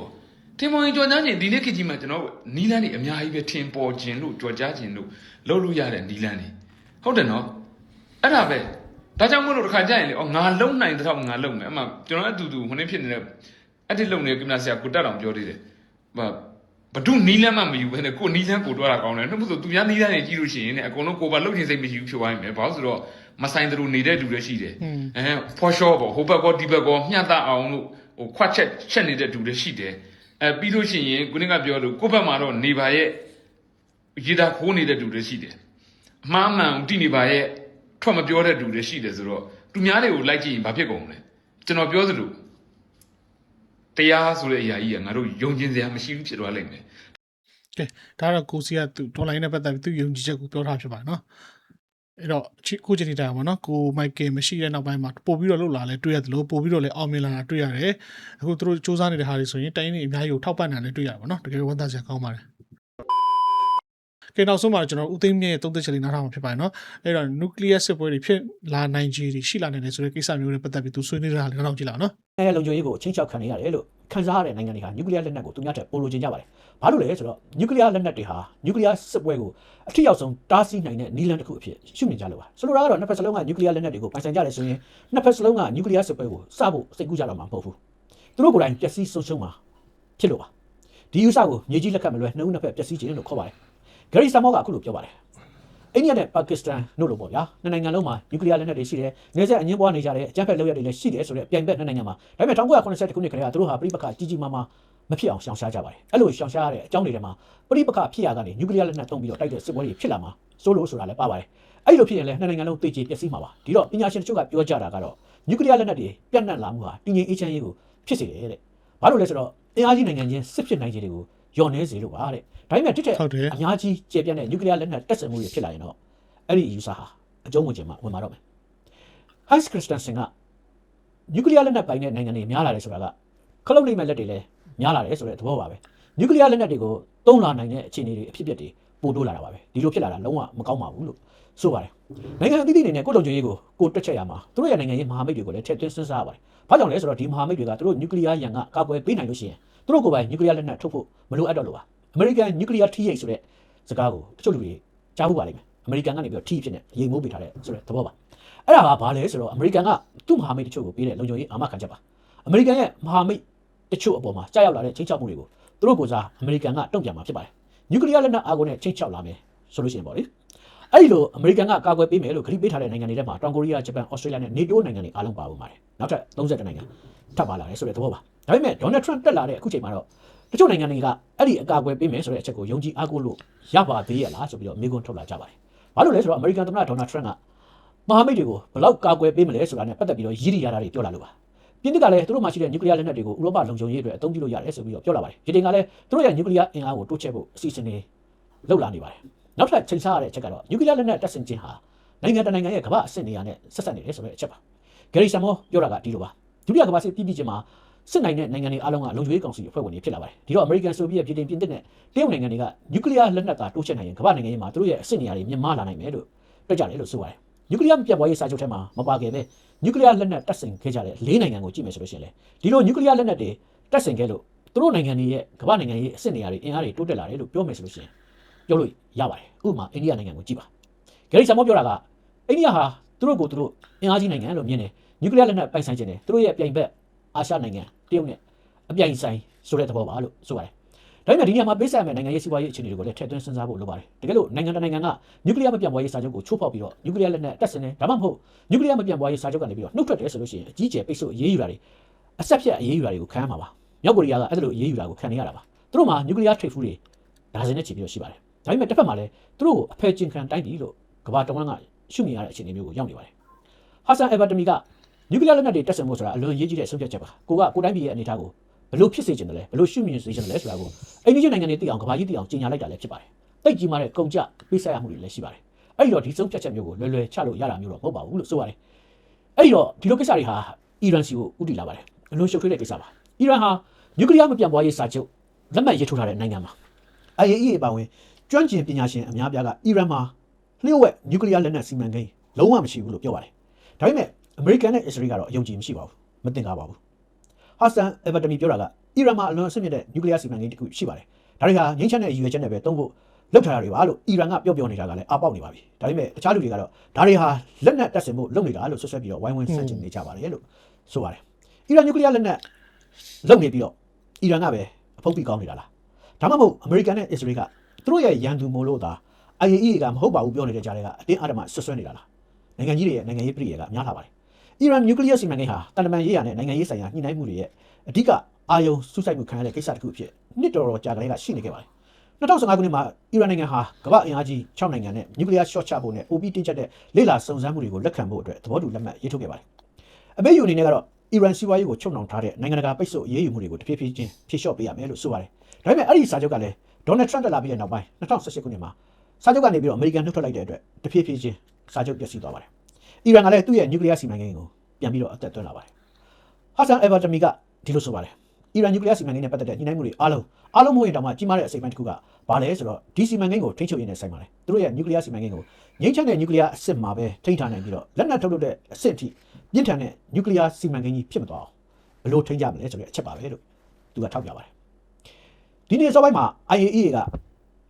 ထင်ပေါ်ခြင်းကြွားကြားခြင်းဒီနေ့ခေတ်ကြီးမှာကျွန်တော်နီလန်းတွေအများကြီးပဲထင်ပေါ်ခြင်းလို့ကြွားကြားခြင်းလို့လုပ်လို့ရတဲ့နီလန်းတွေ ဟဟုတ်တယ်နော်အဲ့ဒါပဲဒါကြောင့်မို့လို့တစ်ခါကြာရင်လေအော်ငါလုံနိုင်တဲ့တော့ငါလုံမယ်အမှကျွန်တော်အတူတူဟိုနေ့ဖြစ်နေတဲ့အဲ့ဒီလုံနေတဲ့ကင်မရာဆရာကိုတက်အောင်ပြောသေးတယ်ဘာဘဒုနီးလမ်းမှမယူဘဲနဲ့ကိုနီးလမ်းကိုတွားတာကောင်းတယ်နှုတ်မို့ဆိုသူများနီးလမ်းနေကြည့်လို့ရှိရင်လည်းအကုန်လုံးကိုပါလုံချင်စိတ်မရှိဘူးဖြစ်သွားရင်ပဲဘာလို့ဆိုတော့မဆိုင်သူနေတဲ့လူတွေရှိတယ်အဲဖော်ရှော့ပေါ့ဟိုဘက်ကောဒီဘက်ကောမျှတအောင်လို့ဟိုခွတ်ချက်ချက်နေတဲ့လူတွေရှိတယ်အဲပြီးလို့ရှိရင်ခုနကပြောလို့ကိုယ့်ဘက်မှာတော့နေပါရဲ့ရေတာခိုးနေတဲ့လူတွေရှိတယ် အမှားမှန်ကိုတိနေပါရဲ့ထွက်မပြောတဲ့လူတွေရှိတယ်ဆိုတော့သူများတွေကိုလိုက်ကြည့်ရင်ဘာဖြစ်ကုန်မလဲကျွန်တော်ပြောသလိုတရားဆိုတဲ့အရာကြီးကငါတို့ယုံကျင်စရာမရှိဘူးဖြစ်သွားလိမ့်မယ်ကဲဒါကတော့ကိုစီကသူဒေါ်လာနဲ့ပတ်သက်ပြီးသူယုံကြည်ချက်ကိုပြောထားဖြစ်ပါတယ်နော်အဲ့တော့ချစ်ကိုချင်နေတာပေါ့နော်ကိုမိုက်ကယ်မရှိတဲ့နောက်ပိုင်းမှာပို့ပြီးတော့လှုပ်လာလဲတွေ့ရတယ်လို့ပို့ပြီးတော့လဲအောင်မြင်လာတာတွေ့ရတယ်အခုသူတို့စူးစမ်းနေတဲ့ဟာတွေဆိုရင်တိုင်းနေအများကြီးကိုထောက်ပံ့တာလည်းတွေ့ရတယ်ပေါ့နော်တကယ်ဝန်သားစရာကောင်းပါတယ် ကဲနောက်ဆုံးမှာကျွန်တော်ဦးသိမ်းမြင့်ရဲ့သုံးသက်ချက်လေးနားထောင်မှာဖြစ်ပါတယ်နော်အဲ့တော့ nuclear စစ်ပွဲတွေဖြစ်လာနိုင်ခြေတွေရှိလာနိုင်တယ်ဆိုတဲ့ကိစ္စမျိုးတွေပတ်သက်ပြီးသူဆွေးနွေးတာလည်းနောက်ကြည့်လာနော်အဲ့လုံခြုံရေးကိုချင်းချောက်ခံနေရတယ်လို့ခံစားရတဲ့နိုင်ငံတွေဟာ nuclear လက်နက်ကိုသူများထက်ပိုလိုချင်ကြပါတယ်ဘာလို့လဲဆိုတော့ nuclear လက်နက်တွေဟာ nuclear စစ်ပွဲကိုအထူးရောက်ဆုံးတားဆီးနိုင်တဲ့နည်းလမ်းတစ်ခုအဖြစ်ရှုမြင်ကြလို့ပါဆိုလိုတာကတော့နှစ်ဖက်စလုံးက nuclear လက်နက်တွေကိုပိုင်ဆိုင်ကြတယ်ဆိုရင်နှစ်ဖက်စလုံးက nuclear စစ်ပွဲကိုစဖို့စိတ်ကူးကြတော့မှာမဟုတ်ဘူးသူတို့ကိုယ်တိုင်ပျက်စီးဆုံးရှုံးမှာဖြစ်လို့ပါဒီဥစ္စာကိုမြေကြီးလက်ခတ်မလွဲနှုံးနှစ်ဖက်ပျက်စီးခြင်းလို့ခေါ်ပါတယ် ဂရီဆာမောကအခုလိုပြောပါတယ်။ အိန္ဒိယနဲ့ပါကစ္စတန်တို့လိုပေါ့ဗျာနှစ်နိုင်ငံလုံးမှာနျူကလ িয়ার လက်နက်တွေရှိတယ်။နေဆက်အငင်းပွားနေကြတဲ့အကြမ်းဖက်လုပ်ရတွေလည်းရှိတယ်ဆိုတော့ပြိုင်ဘက်နှစ်နိုင်ငံမှာဒါပေမဲ့1980ခုနှစ်ကတည်းကသူတို့ဟာပြိပခကြီးကြီးမားမားမဖြစ်အောင်ရှောင်ရှားကြပါတယ်။အဲ့လိုရှောင်ရှားရတဲ့အကြောင်းတွေထဲမှာပြိပခဖြစ်ရကနေနျူကလ িয়ার လက်နက်သုံးပြီးတော့တိုက်တဲ့စစ်ပွဲတွေဖြစ်လာမှာစိုးလို့ဆိုတာလည်းပါပါတယ်။အဲ့လိုဖြစ်ရင်လည်းနှစ်နိုင်ငံလုံးသိချေပျက်စီးမှာပါ။ဒီတော့ပညာရှင်တချို့ကပြောကြတာကတော့နျူကလ িয়ার လက်နက်တွေပြန့်နှံ့လာမှုဟာတည်ငြိမ်အေးချမ်းရေးကိုဖြစ်စေတယ်တဲ့။ဘာလို့လဲဆိုတော့အင်အားကြီးနိုင်ငံချင်းစစ်ဖြစ်နိုင်ခြေတွေကို ညှော်နှဲစေလို့ပါတဲ့။ဒါပေမဲ့တစ်ထက် ဟုတ်တယ် အများကြီးကျေပြန့်တဲ့နျူကလ িয়ার လက်နက်တက်ဆင်မှုတွေဖြစ်လာရင်တော့ အဲ့ဒီယူဆဟာအကျုံးဝင်ခြင်းမှာဝင်มาတော့မယ်။ Hans Christensen ကနျူကလ িয়ার လက်နက်ပိုင်တဲ့နိုင်ငံတွေများလာတယ်ဆိုတာကခလုတ်နိုင်မဲ့လက်တွေလည်းများလာတယ်ဆိုတဲ့သဘောပါပဲ။နျူကလ িয়ার လက်နက်တွေကိုတုံးလာနိုင်တဲ့အခြေအနေတွေအဖြစ်အပျက်တွေပိုတိုးလာတာပါပဲ။ဒီလိုဖြစ်လာတာလုံးဝမကောင်းပါဘူးလို့ဆိုပါတယ်။နိုင်ငံအသီးသီးအနေနဲ့ကိုယ်လုံခြုံရေးကိုကိုယ်တက်ချက်ရမှာသူတို့ရဲ့နိုင်ငံရေးမဟာမိတ်တွေကိုလည်းထည့်သွင်းစဉ်းစားရပါတယ်။ဘာကြောင့်လဲဆိုတော့ဒီမဟာမိတ်တွေကသူတို့နျူကလ িয়ার ရန်ကကာကွယ်ပေးနိုင်လို့ရှိရင် သူတို့ကိုယ်ပိုင်နျူကလ িয়ার လက်နက်ထုတ်ဖို့မလိုအပ်တော့လို့ပါ။အမေရိကန်နျူကလ িয়ার ထိရိတ်ဆိုတဲ့စကားကိုတချို့လူတွေကြားဖို့ပါလိမ့်မယ်။အမေရိကန်ကနေပြီးတော့ထိဖြစ်နေရေမိုးပေးထားတဲ့ဆိုတဲ့သဘောပါ။အဲ့ဒါကဘာလဲဆိုတော့အမေရိကန်ကသူ့မဟာမိတ်တချို့ကိုပေးတဲ့လုံခြုံရေးအာမခံချက်ပါ။အမေရိကန်ရဲ့မဟာမိတ်တချို့အပေါ်မှာကြားရောက်လာတဲ့ချိန်ချောက်မှုတွေကိုသူတို့ကိုစားအမေရိကန်ကတုံ့ပြန်မှာဖြစ်ပါတယ်။နျူကလ িয়ার လက်နက်အားကိုနဲ့ချိန်ချောက်လာမယ်ဆိုလို့ရှိရင်ပေါ့လေ။အဲ့ဒီလိုအမေရိကန်ကကာကွယ်ပေးမယ်လို့ခရီးပေးထားတဲ့နိုင်ငံတွေထဲမှာတောင်ကိုရီးယား၊ဂျပန်၊ဩစတြေးလျနဲ့နေတိုးနိုင်ငံတွေအားလုံးပါဝင်ပါတယ်။နောက်ထပ်32နိုင်ငံထပ်ပါလာတယ်ဆိုတဲ့သဘောပါ။ ဒါပေမဲ့ဒေါ်နယ်ထရန့်တက်လာတဲ့အခုချိန်မှာတော့တချို့နိုင်ငံတွေကအဲ့ဒီအကာအကွယ်ပေးမယ်ဆိုတဲ့အချက်ကိုယုံကြည်အားကိုးလို့ရပါသေးရဲ့လားဆိုပြီးတော့မေးခွန်းထုတ်လာကြပါတယ်။ဘာလို့လဲဆိုတော့အမေရိကန်သမ္မတဒေါ်နယ်ထရန့်ကမဟာမိတ်တွေကိုဘယ်လောက်ကာကွယ်ပေးမလဲဆိုတာနဲ့ပတ်သက်ပြီးတော့ရည်ရည်ရတာတွေပြောလာလို့ပါ။ပြင်သစ်ကလည်းသူတို့မှရှိတဲ့နျူကလ িয়ার လက်နက်တွေကိုဥရောပလုံခြုံရေးအတွက်အသုံးပြုလို့ရတယ်ဆိုပြီးတော့ပြောလာပါတယ်။ဒီတင်ကလည်းသူတို့ရဲ့နျူကလ িয়ার အင်အားကိုတိုးချဲ့ဖို့အစီအစဉ်တွေလုပ်လာနေပါတယ်။နောက်ထပ်ချိန်ဆရတဲ့အချက်ကတော့နျူကလ িয়ার လက်နက်တပ်ဆင်ခြင်းဟာနိုင်ငံတကာနိုင်ငံရဲ့ကမ္ဘာအဆင့်နေရာနဲ့ဆက်ဆက်နေတယ်ဆိုတဲ့အချက်ပါ။ဂယ်ရီဆမ်မောပြောတာကဒီလိုပါ။ဒုတိယကမ္ဘာစစ်ပြည်ပြည်ချင်းမှာ စစ်နိုင်တဲ့နိုင်ငံတွေအားလုံးကလုံခြုံရေးကောင်စီအဖွဲ့ဝင်တွေဖြစ်လာပါတယ်။ဒီတော့အမေရိကန်ဆိုဗီယက်ပြည်တင်ပြင်သစ်နဲ့တရုတ်နိုင်ငံတွေကနျူကလ িয়ার လက်နက်သာတိုးချဲ့နိုင်ရင်ကမ္ဘာနိုင်ငံရေးမှာသူတို့ရဲ့အဆင့်နေရာတွေမြင့်မားလာနိုင်မယ်လို့တွက်ကြတယ်လို့ဆိုပါတယ်။နျူကလ িয়ার ပြတ်ပွားရေးစာချုပ်ထဲမှာမပါခဲ့ပဲနျူကလ িয়ার လက်နက်တပ်ဆင်ခဲ့ကြတဲ့၄နိုင်ငံကိုကြည့်မယ်ဆိုလို့ရှိရင်လေဒီလိုနျူကလ িয়ার လက်နက်တွေတပ်ဆင်ခဲ့လို့သူတို့နိုင်ငံတွေရဲ့ကမ္ဘာနိုင်ငံရေးအဆင့်နေရာတွေအင်အားတွေတိုးတက်လာတယ်လို့ပြောမယ်ဆိုလို့ရှိရင်ပြောလို့ရပါတယ်။ဥပမာအိန္ဒိယနိုင်ငံကိုကြည့်ပါ။ဂယ်ရီဆမ်မောပြောတာကအိန္ဒိယဟာသူတို့ကိုသူတို့အင်အားကြီးနိုင်ငံလို့မြင်တယ်။နျူကလ িয়ার လက်နက်ပိုင်ဆိုင်ခြင်းတယ်သူတို့ရဲ့ပြိုင်ဘက်အာရှနိုင်ငံ တရုတ်နဲ့အပြိုင်ဆိုင်ဆိုတဲ့သဘောပါလို့ဆိုပါတယ်။ဒါပေမဲ့ဒီနေရာမှာပေးဆက်ရမယ့်နိုင်ငံရေးစီးပွားရေးအခြေအနေတွေကိုလည်းထည့်သွင်းစဉ်းစားဖို့လိုပါတယ်။တကယ်လို့နိုင်ငံတစ်နိုင်ငံကနျူကလ িয়ার မပြန့်ပွားရေးစာချုပ်ကိုချိုးဖောက်ပြီးတော့နျူကလ িয়ার လက်နက်တပ်ဆင်တယ်ဒါမှမဟုတ်နျူကလ িয়ার မပြန့်ပွားရေးစာချုပ်ကနေပြီးတော့နှုတ်ထွက်တယ်ဆိုလို့ရှိရင်အကြီးကျယ်ပိတ်ဆို့အရေးယူတာတွေအဆက်ဖြတ်အရေးယူတာတွေကိုခံရမှာပါ။မြောက်ကိုရီးယားကအဲ့ဒါလိုအရေးယူတာကိုခံနေရတာပါ။သူတို့မှာနျူကလ িয়ারထိပ်ဖူးတွေဒါဇင်နဲ့ချီပြီးတော့ရှိပါတယ်။ဒါပေမဲ့တစ်ဖက်မှာလည်းသူတို့ကိုအဖယ်ကျင်ခံတိုင်းပြည်လို့ကမ္ဘာတဝန်းကရှုမြင်ရတဲ့အခြေအနေမျိုးကိုရောက်နေပါတယ်။ဟာဆန်အဗာတမီက နျူကလ িয়ারလက်နက်တွေတပ်ဆင်ဖို့ဆိုတာအလွန်ရေးကြီးတဲ့ဆုံးဖြတ်ချက်ပါ။ကိုကကိုတိုင်းပြည်ရဲ့အနေအထားကိုဘယ်လို့ဖြစ်စေချင်တယ်လဲဘယ်လို့ရှုမြင်စေချင်တယ်လဲဆိုတာကိုအိန္ဒိယနိုင်ငံတွေသိအောင်ကမ္ဘာကြီးသိအောင်ကြေညာလိုက်တာလည်းဖြစ်ပါတယ်။တိတ်ကြီးမားတဲ့ကုန်ကြပေးဆက်ရမှုတွေလည်းရှိပါတယ်။အဲ့ဒီတော့ဒီဆုံးဖြတ်ချက်မျိုးကိုလွယ်လွယ်ချလို့ရတာမျိုးတော့မဟုတ်ပါဘူးလို့ဆိုပါတယ်။အဲ့ဒီတော့ဒီလိုကိစ္စတွေဟာအီရန်စီကိုဥတီလာပါတယ်။အလွန်ရှုပ်ထွေးတဲ့ကိစ္စပါ။အီရန်ဟာနျူကလ িয়ার မပြန့်ပွားရေးစာချုပ်လက်မှတ်ရေးထိုးထားတဲ့နိုင်ငံပါ။ IAEA အပါအဝင်ကျွမ်းကျင်ပညာရှင်အများပြားကအီရန်မှာလျှို့ဝှက်နျူကလ িয়ার လက်နက်စီမံကိန်းလုံးဝမရှိဘူးလို့ပြောပါတယ်။ဒါပေမဲ့ အမေရိကန်နဲ့အစ္စရေးကတော့အယုံကြည်မရှိပါဘူး။မတင်ကားပါဘူး။ ဟာဆန်အဗာတမီပြောတာကအီရန်မှာအလွန်အဆင့်မြင့်တဲ့နျူကလ িয়ার စီမံကိန်းတစ်ခုရှိပါတယ်။ဒါတွေဟာငြိမ်းချမ်းတဲ့ရည်ရွယ်ချက်နဲ့ပဲတုံးဖို့ လောက်ထားတာတွေပါလို့အီရန်ကပြောပြောနေတာကလည်းအပေါက်နေပါပြီဒါပေမဲ့တခြားလူတွေကတော့ဒါတွေဟာလက်နက်တပ်ဆင်ဖို့လုပ်နေတာလို့ဆွဆွဲပြီးတော့ဝိုင်းဝန်းဆန့်ကျင်နေကြပါတယ်လို့ဆိုပါတယ်အီရန်နျူကလ িয়ার လက်နက်လုပ်နေပြီးတော့အီရန်ကပဲအဖုံးပြီးကောင်းနေတာလားဒါမှမဟုတ်အမေရိကန်နဲ့အစ္စရေးကသူတို့ရဲ့ရန်သူမို့လို့သာ IAEA ကမဟုတ်ပါဘူးပြောနေတဲ့ကြားတွေကအတင်းအဓမ္မဆွဆွဲနေတာလားနိုင်ငံကြီးတွေရဲ့နိုင်ငံရေးပြည်တွေကများလာပါတယ် အီရန်နျူကလ িয়ার စီမံကိန်းဟာတန်တမန်ရေးရနဲ့နိုင်ငံရေးဆိုင်ရာညှိနှိုင်းမှုတွေရဲ့အဓိကအာယုံစူးစိုက်မှုခံရတဲ့ကိစ္စတစ်ခုအဖြစ်နှစ်တော်တော်ကြာကလေးကရှိနေခဲ့ပါတယ် 2015ခုနှစ်မှာအီရန်နိုင်ငံဟာကမ္ဘာအင်အားကြီး6နိုင်ငံနဲ့နျူကလ িয়ার ရှော့ချဖို့နဲ့ OP တင်ချက်တဲ့လေ့လာစုံစမ်းမှုတွေကိုလက်ခံဖို့အတွက်သဘောတူလက်မှတ်ရေးထိုးခဲ့ပါတယ်။အမေယူအနေနဲ့ကတော့အီရန်စီးပွားရေးကိုချုပ်နှောင်ထားတဲ့နိုင်ငံတကာပိတ်ဆို့အရေးယူမှုတွေကိုတဖြည်းဖြည်းချင်းဖြေလျှော့ပေးရမယ်လို့ဆိုပါတယ်။ဒါပေမဲ့အဲ့ဒီစာချုပ်ကလည်းဒေါ်နယ်ထရန့်တက်လာပြီးတဲ့နောက်ပိုင်း2018ခုနှစ်မှာစာချုပ်ကနေပြီးတော့အမေရိကန်နှုတ်ထွက်လိုက်တဲ့အတွက်တဖြည်းဖြည်းချင်းစာချုပ်ပျက်စီးသွားပါတယ်။ အီရန်ကလည်းသူ့ရဲ့နျူကလ িয়ার စီမံကိန်းကိုပြန်ပြီးတော့အသက်သွင်းလာပါတယ်။ဟာဆန်အဗာတမီကဒီလိုဆိုပါတယ်။အီရန်နျူကလ িয়ার စီမံကိန်းနဲ့ပတ်သက်တဲ့ညှိနှိုင်းမှုတွေအားလုံးအားလုံးမဟုတ်ရင်တောင်မှကြီးမားတဲ့အစိပ်ပိုင်းတစ်ခုကဘာလဲဆိုတော့ဒီစီမံကိန်းကိုထိန်းချုပ်ရင်းနဲ့ဆိုင်ပါတယ်သူတို့ရဲ့နျူကလ িয়ার စီမံကိန်းကိုငိမ့်ချက်တဲ့နျူကလ িয়ারအစစ်မှာပဲထိန်းထားနိုင်ပြီးတော့လက်နက်ထုတ်လုပ်တဲ့အစစ်အထိပြင်းထန်တဲ့နျူကလ িয়ার စီမံကိန်းကြီးဖြစ်မသွားအောင်ဘယ်လိုထိန်းကြမလဲဆိုတဲ့အချက်ပါပဲလို့သူကထောက်ပြပါတယ်ဒီနေ့စောပိုင်းမှာ IAEA က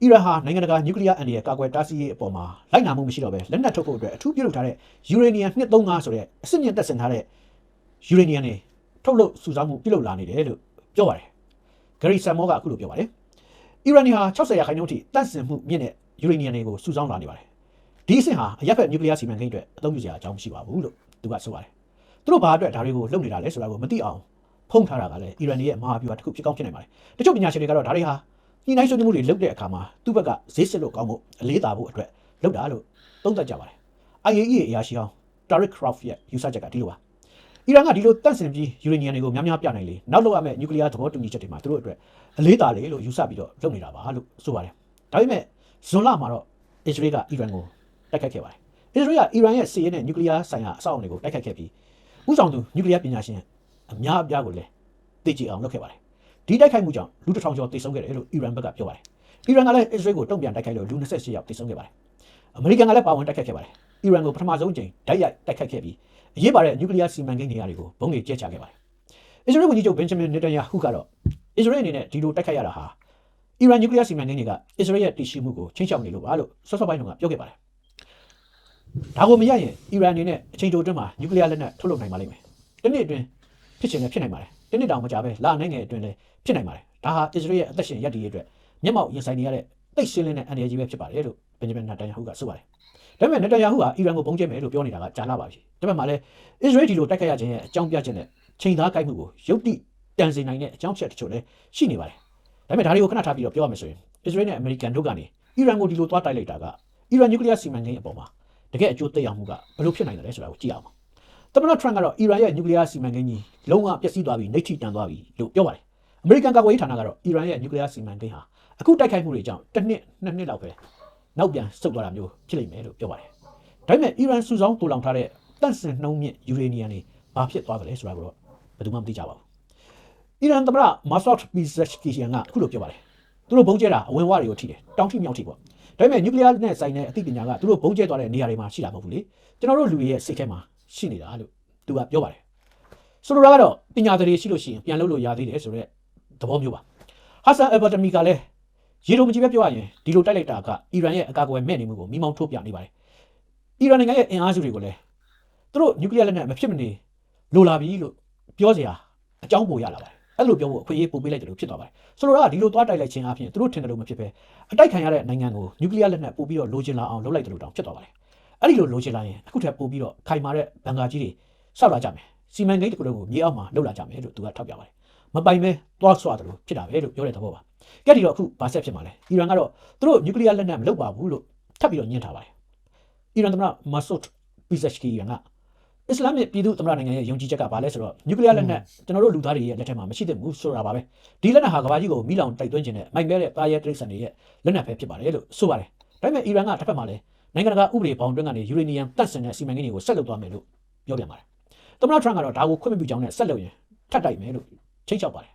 အီရန်ဟာနိုင်ငံတကာနျူကလ িয়ারအန်ဒီရဲ့ကာကွယ်တားဆီးရေးအပေါ်မှာလိုက်နာမှုမရှိတော့ပဲလက်နက်ထုတ်ဖို့အတွက်အထူးပြုလုပ်ထားတဲ့ယူရေနီယံ235ဆိုတဲ့အစစ်မြင့်တက်ဆင်ထားတဲ့ယူရေနီယံတွေထုတ်လုပ်စုဆောင်းမှုပြုလုပ်လာနေတယ်လို့ပြောပါတယ်ဂရီဆန်မောကအခုလိုပြောပါတယ် အီရန်ဟာ60ရာခိုင်နှုန်းအထိတန့်စင်မှုမြင့်တဲ့ယူရေနီယံတွေကိုစုဆောင်းလာနေပါတယ်။ဒီအဆင့်ဟာအရက်ဖက်နျူကလ িয়ার စီမံကိန်းအတွက်အသုံးပြုစရာအကြောင်းမရှိပါဘူးလို့သူကဆိုပါတယ်။သူတို့ဘာအတွက်ဒါတွေကိုလုပ်နေတာလဲဆိုတာကိုမသိအောင်ဖုံးထားတာကလည်းအီရန်ရဲ့မဟာဗျူဟာတစ်ခုဖြစ်ကောင်းဖြစ်နိုင်ပါတယ်။တချို့ပညာရှင်တွေကတော့ဒါတွေဟာ ညှိနှိုင်းဆွေးနွေးမှုတွေလုပ်တဲ့အခါမှာသူ့ဘက်ကဈေးစစ်လို့ကောင်းဖို့အလေးသာဖို့အတွက်လုပ်တာလို့သုံးသပ်ကြပါတယ်။ IAEA အရာရှိအောင် Tariq Rauf ရဲ့ယူဆချက်ကဒီလိုပါ။အီရန်ကဒီလိုတန့်စင်ပြီးယူရေနီယံတွေကိုများများပြနိုင်လေနောက်လောက်ရမယ့်နျူကလ িয়ার သဘောတူညီချက်တွေမှာသူတို့အတွက်အလေးသာလေလို့ယူဆပြီးတော့လုပ်နေတာပါလို့ဆိုပါတယ်။ဒါပေမဲ့ဇွန်လမှာတော့အစ္စရေးကအီရန်ကိုတိုက်ခိုက်ခဲ့ပါတယ်။အစ္စရေးကအီရန်ရဲ့စီးရဲနဲ့နျူကလ িয়ার ဆိုင်ရာအဆောက်အအုံတွေကိုတိုက်ခိုက်ခဲ့ပြီးဥဆောင်သူနျူကလ িয়ার ပညာရှင်အများအပြားကိုလည်းသိကြအောင်လုပ်ခဲ့ပါတယ်။ ဒီတိုက်ခိုက်မှုကြောင့်လူတစ်ထောင်ကျော်သေဆုံးခဲ့တယ်လို့အီရန်ဘက်ကပြောပါတယ်။အီရန်ကလည်းအစ္စရေးကိုတုံ့ပြန်တိုက်ခိုက်လို့လူ28ယောက်သေဆုံးခဲ့ပါတယ်။အမေရိကန်ကလည်းပါဝင်တိုက်ခိုက်ခဲ့ပါတယ်။အီရန်ကိုပထမဆုံးအကြိမ်တိုက်ရိုက်တိုက်ခိုက်ခဲ့ပြီးအရေးပါတဲ့နျူကလ িয়ার စီမံကိန်းနေရာတွေကိုဘုံတွေကျဲချခဲ့ပါတယ်။အစ္စရေးဝန်ကြီးချုပ်ဘင်ဂျမင်နေတန်ယာဟုကတော့အစ္စရေးအနေနဲ့ဒီလိုတိုက်ခိုက်ရတာဟာအီရန်နျူကလ িয়ার စီမံကိန်းတွေကအစ္စရေးရဲ့တည်ရှိမှုကိုချင်းချောက်နေလို့ပါလို့စောစောပိုင်းတုန်းကပြောခဲ့ပါတယ်။ဒါကိုမရရင်အီရန်အနေနဲ့အချိန်တိုအတွင်းမှာနျူကလ িয়ার လက်နက်ထုတ်လုပ်နိုင်ပါလိမ့်မယ်။တစ်နှစ်အတွင်းဖြစ်ချင်လည်းဖြစ်နိုင်ပါတယ်။ တစ်နှစ်တောင်မကြာပဲလနိုင်ငံအတွင်းလည်းဖြစ်နိုင်ပါတယ်။ဒါဟာအစ္စရေးရဲ့အသက်ရှင်ရပ်တည်ရေးအတွက်မျက်မှောက်ရင်ဆိုင်နေရတဲ့သိပ်ရှင်းလင်းတဲ့အန္တရာယ်ကြီးပဲဖြစ်ပါတယ်လို့ဘင်ဂျမင်နေတန်ယာဟုကဆိုပါတယ်။ဒါပေမဲ့နေတန်ယာဟုဟာအီရန်ကိုပုံကျဲမယ်လို့ပြောနေတာကကြာလာပါပြီ။ဒါပေမဲ့မှလည်းအစ္စရေးဒီလိုတိုက်ခိုက်ရခြင်းရဲ့အကြောင်းပြချက်နဲ့ချိန်သားကိုက်မှုကိုရုပ်တိတန်စေနိုင်တဲ့အကြောင်းချက်တချို့လည်းရှိနေပါတယ်။ဒါပေမဲ့ဒါတွေကိုခဏထားပြီးတော့ပြောရမယ်ဆိုရင်အစ္စရေးနဲ့အမေရိကန်တို့ကနေအီရန်ကိုဒီလိုသွားတိုက်လိုက်တာကအီရန်နျူကလ িয়ার စီမံကိန်းအပေါ်မှာတကယ်အကျိုးသက်ရောက်မှုကဘယ်လိုဖြစ်နိုင်တယ်လဲဆိုတာကိုကြည့်အောင်ပါ။ သမ္မတထရန့်ကတော့အီရန်ရဲ့နျူကလ িয়ার စီမံကိန်းကြီးလုံးဝပျက်စီးသွားပြီးနှိမ့်ထိတန်သွားပြီလို့ပြောပါတယ်။အမေရိကန်ကာကွယ်ရေးဌာနကတော့အီရန်ရဲ့နျူကလ িয়ার စီမံကိန်းဟာအခုတိုက်ခိုက်မှုတွေကြောင့်တစ်နှစ်နှစ်နှစ်လောက်ပဲနောက်ပြန်ဆုတ်သွားတာမျိုးဖြစ်လိမ့်မယ်လို့ပြောပါတယ်။ဒါပေမဲ့အီရန်စုဆောင်းတူလောင်ထားတဲ့တန့်စင်နှုံးမြင့်ယူရေနီယံတွေဘာဖြစ်သွားကြလဲဆိုတာကိုတော့ဘယ်သူမှမသိကြပါဘူး။အီရန်သမ္မတမာဆော့ပီဇက်ကီရှန်ကအခုလိုပြောပါတယ်။သူတို့ဘုံကျဲတာအဝင်ဝတွေကိုထိတယ်တောင်းထိမြောက်ထိပေါ့။ဒါပေမဲ့နျူကလ িয়ার နဲ့ဆိုင်တဲ့အသိပညာကသူတို့ဘုံကျဲသွားတဲ့နေရာတွေမှာရှိတာမဟုတ်ဘူးလေ။ကျွန်တော်တို့လူတွေရဲ့စိတ်ထဲမှာ ရှိနေတာလို့သူကပြောပါတယ်။ဆိုလိုတာကတော့ပညာတွေရှိလို့ရှိရင်ပြန်လုပ်လို့ရသေးတယ်ဆိုတော့သဘောမျိုးပါ။ဟာဆန်အဘတမီကလည်းရေလိုမကြည့်ပဲပြောရရင်ဒီလိုတိုက်လိုက်တာကအီရန်ရဲ့အကာအကွယ်မဲ့နေမှုကိုမိမောင်းထိုးပြနေပါတယ်။အီရန်နိုင်ငံရဲ့အင်အားစုတွေကိုလည်းသူတို့နျူကလ িয়ার လက်နက်မဖြစ်မနေလိုလာပြီလို့ပြောစရာအကြောင်းပိုရလာပါတယ်။အဲ့လိုပြောဖို့အခွင့်အရေးပိုပေးလိုက်တယ်လို့ဖြစ်သွားပါတယ်။ဆိုလိုတာကဒီလိုသွားတိုက်လိုက်ခြင်းအပြင်သူတို့ထင်တယ်လို့မဖြစ်ပဲအတိုက်ခံရတဲ့နိုင်ငံကိုနျူကလ িয়ার လက်နက်ပို့ပြီးတော့လိုချင်လာအောင်လုပ်လိုက်တယ်လို့တောင်ဖြစ်သွားပါတယ်။ အဲ့ဒီလိုလိုချင်လာရင်အခုထပ်ပို့ပြီးတော့ခိုင်မာတဲ့ဘန်ကာကြီးတွေစောက်လာကြမယ်။စီမံကိန်းတစ်ခုလုံးကိုမြေအောက်မှာလုပ်လာကြမယ်လို့သူကထောက်ပြပါတယ်။မပိုင်ပဲသွားဆွတယ်လို့ဖြစ်တာပဲလို့ပြောတဲ့သဘောပါ။ကဲဒီတော့အခုဘာဆက်ဖြစ်မှာလဲ။အီရန်ကတော့သူတို့နျူကလ িয়ার လက်နက်မလုပ်ပါဘူးလို့ထပ်ပြီးတော့ညှင်းထားပါတယ်။အီရန်သမ္မတမာဆုတ်ပီဇက်ရှ်ကီရန်ကအစ္စလာမ်ရဲ့ပြည်သူ့သမ္မတနိုင်ငံရဲ့ယုံကြည်ချက်ကဘာလဲဆိုတော့နျူကလ িয়ার လက်နက်ကျွန်တော်တို့လူသားတွေရဲ့လက်ထက်မှာမရှိသင့်ဘူးဆိုတာပါပဲဒီလက်နက်ဟာကမ္ဘာကြီးကိုမိလောင်တိုက်သွင်းခြင်းနဲ့မိုက်မဲတဲ့တာရဲတရိတ်ဆန်တွေရဲ့လက်နက်ပဲဖြစ်ပါတယ်လို့ဆိုပါတယ်ဒါပေမဲ့အီရန်ကတစ်ဖက်မှာလည်း နိုင်ငံတကာဥပဒေပေါင်းတွင်းကနေယူရေနီယံတန့်စင်တဲ့စီမံကိန်းတွေကိုဆက်လုပ်သွားမယ်လို့ပြောပြန်ပါတယ်သမ္မတထရန့်ကတော့ဒါကိုခွင့်မပြုကြောင်းနဲ့ဆက်လုပ်ရင်ထပ်တိုက်မယ်လို့ချိန်ချောက်ပါတယ်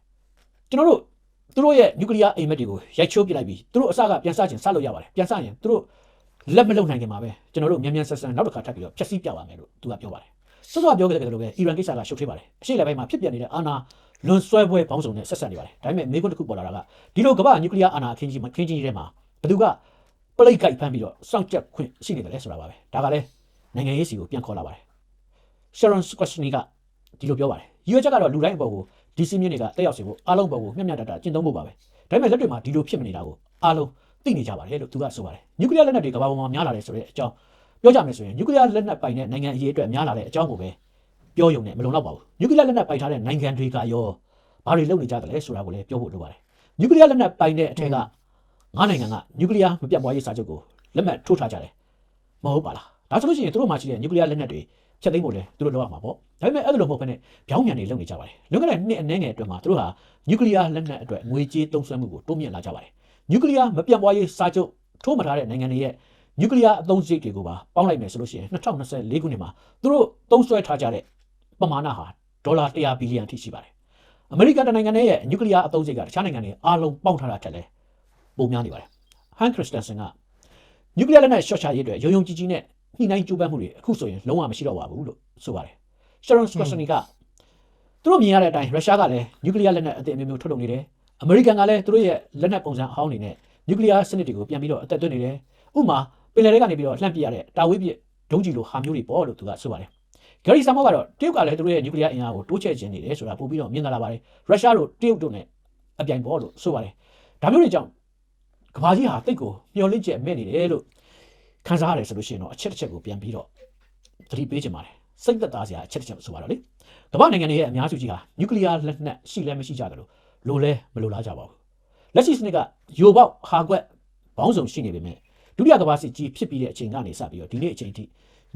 ကျွန်တော်တို့သူတို့ရဲ့နျူကလ িয়ারအိမ်မက်တွေကိုရိုက်ချိုးပစ်လိုက်ပြီးသူတို့အစကပြန်စခြင်းစလို့ရပါတယ်ပြန်စရင်သူတို့လက်မလုံနိုင်ခင်မှာပဲကျွန်တော်တို့မြန်မြန်ဆက်ဆက်နောက်တစ်ခါထပ်ပြီးတော့ဖျက်ဆီးပြပါမယ်လို့သူကပြောပါတယ်စောစောပြောခဲ့တဲ့လိုပဲအီရန်ကိစ္စကရှုပ်ထွေးပါတယ်အရှေ့လက်ပိုင်းမှာဖြစ်ပျက်နေတဲ့အာဏာလွန်ဆွဲပွဲပေါင်းစုံနဲ့ဆက်ဆက်နေပါတယ်ဒါပေမဲ့မေးခွန်းတစ်ခုပေါ်လာတာကဒီလိုကမ္ဘာနျူကလ িয়ার အာဏာအခင်းကြီးမှာခင်းကြီးထဲမှာဘယ်သူက လိတ်ကိုက်ဖမ်းပြီးတော့စောင့်ကြပ်ခွင့်ရှိနေတယ်လဲဆိုတာပါပဲဒါကလည်းနိုင်ငံရေးစီကိုပြန်ခေါ်လာပါတယ် Sharon Squashny ကဒီလိုပြောပါတယ်ရွေးချက်ကတော့လူတိုင်းအပေါ်ကိုဒီစီမြင့်တွေကတက်ရောက်စေဖို့အားလုံးပေါ်ကိုမျှမျှတတကျင့်သုံးဖို့ပါပဲဒါပေမဲ့လက်တွေမှာဒီလိုဖြစ်မနေတာကိုအားလုံးသိနေကြပါတယ်လို့သူကဆိုပါတယ်နျူကလ িয়ার လက်နက်တွေကမ္ဘာပေါ်မှာများလာတယ်ဆိုတဲ့အကြောင်းပြောကြမယ်ဆိုရင်နျူကလ িয়ার လက်နက်ပိုင်တဲ့နိုင်ငံအရေးအတွက်များလာတဲ့အကြောင်းကိုပဲပြောရုံနဲ့မလုံလောက်ပါဘူးနျူကလ িয়ার လက်နက်ပိုင်ထားတဲ့နိုင်ငံတွေကရောဘာတွေလုပ်နေကြတယ်လဲဆိုတာကိုလည်းပြောဖို့လိုပါတယ်နျူကလ িয়ার လက်နက်ပိုင်တဲ့အထက်က ငါးနိုင်ငံကနျူကလ িয়ার မပြတ်ပွားရေးစာချုပ်ကိုလက်မှတ်ထိုးထားကြတယ်မဟုတ်ပါလားဒါဆိုလို့ရှိရင်သူတို့မှရှိတဲ့နျူကလ িয়ার လက်နက်တွေဖျက်သိမ်းဖို့လဲသူတို့လုပ်ရမှာပေါ့ဒါပေမဲ့အဲ့လိုမဟုတ်ဘဲနဲ့ပြောင်းပြန်နေလုပ်နေကြပါတယ်လွန်ခဲ့တဲ့နှစ်အနည်းငယ်အတွင်းမှာသူတို့ဟာနျူကလ িয়ার လက်နက်အတွက်ငွေကြေးသုံးစွဲမှုကိုတိုးမြင့်လာကြပါတယ်နျူကလ িয়ার မပြတ်ပွားရေးစာချုပ်ထိုးမထားတဲ့နိုင်ငံတွေရဲ့နျူကလ িয়ার အသုံးစရိတ်တွေကိုပါပေါင်းလိုက်မယ်ဆိုလို့ရှိရင်2024ခုနှစ်မှာသူတို့သုံးစွဲထားကြတဲ့ပမာဏဟာဒေါ်လာ100ဘီလီယံထိရှိပါတယ်အမေရိကန်တနိုင်ငံရဲ့နျူကလ িয়ার အသုံးစရိတ်ကတခြားနိုင်ငံတွေအားလုံးပေါင်းထားတာထက်လည်း ပိုများနေပါတယ်ဟန်ခရစ်စတန်ဆန်ကနျူကလ িয়ার လက်နက်ရှော့ချရေးအတွက်ရုံရုံကြည်ကြည်နဲ့ညှိနှိုင်းကြိုးပမ်းမှုတွေအခုဆိုရင်လုံးဝမရှိတော့ပါဘူးလို့ဆိုပါတယ် Sharon Squashny ကသူတို့မြင်ရတဲ့အတိုင်းရုရှားကလည်းနျူကလ িয়ার လက်နက်အသစ်အမျိုးမျိုးထုတ်လုပ်နေတယ်အမေရိကန်ကလည်းသူတို့ရဲ့လက်နက်ပုံစံအဟောင်းတွေနဲ့နျူကလ িয়ার စနစ်တွေကိုပြန်ပြီးတော့အသက်သွင်းနေတယ်ဥပမာပင်လယ်ထဲကနေပြီးတော့လှမ်းပစ်ရတဲ့တာဝေးပစ်ဒုံးကျည်လိုဟာမျိုးတွေပေါ့လို့သူကဆိုပါတယ်ဂရီဆာမောကတော့တရုတ်ကလည်းသူတို့ရဲ့နျူကလ িয়ার အင်အားကိုတိုးချဲ့ခြင်းနေတယ်ဆိုတာပို့ပြီးတော့မြင်လာလာပါတယ်ရုရှားတို့တရုတ်တို့နဲ့အပြိုင်ပေါ့လို့ဆိုပါတယ်ဒါမျိုးတွေကြောင့် ကမ္ဘာကြီးဟာတိတ်ကိုမျောလင့်ချက်မဲ့နေတယ်လို့ခံစားရတယ်ဆိုလို့ရှိရင်တော့အချက်တစ်ချက်ကိုပြန်ပြီးတော့သတိပေးချင်ပါတယ်စိတ်သက်သာစရာအချက်တစ်ချက်ဆိုပါတော့လေကမ္ဘာနိုင်ငံတွေရဲ့အများစုကြီးဟာနျူကလ িয়ার လက်နက်ရှိလဲမရှိကြတယ်လို့လိုလဲမလိုလားကြပါဘူးလက်ရှိစနစ်ကယိုပေါက်ဟာကွက်ဘောင်းဆောင်ရှိနေပေမဲ့ဒုတိယကမ္ဘာစစ်ကြီးဖြစ်ပြီးတဲ့အချိန်ကနေစပြီးတော့ဒီနေ့အချိန်ထိ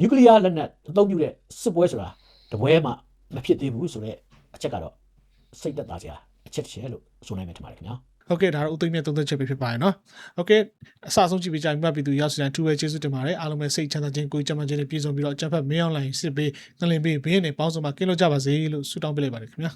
နျူကလ িয়ার လက်နက်အသုံးပြုတဲ့စစ်ပွဲဆိုတာတပွဲမှမဖြစ်သေးဘူးဆိုတော့အချက်ကတော့စိတ်သက်သာစရာအချက်တစ်ချက်လို့ဆိုနိုင်မယ်ထင်ပါတယ်ခင်ဗျာ ဟုတ်ကဲ့ဒါတော့ဥသိမ်းမြတ်သုံးသက်ချက်ပဲဖြစ်ပါတယ်နော်ဟုတ်ကဲ့အစဆုံးကြည့်ပေးကြပြီးမှပြည်သူရောက်စီတိုင်းထူပဲကျေးဇူးတင်ပါတယ်အားလုံးပဲစိတ်ချမ်းသာခြင်းကိုယ်ကြမ်းမှခြင်းနဲ့ပြည့်စုံပြီးတော့အကြံဖက်မင်းအောင်လိုင်းစစ်ပေးငလင်ပေးဘေးနဲ့ပေါင်းစုံမှာကင်းလို့ကြပါစေလို့ဆုတောင်းပေးလိုက်ပါတယ်ခင်ဗျာ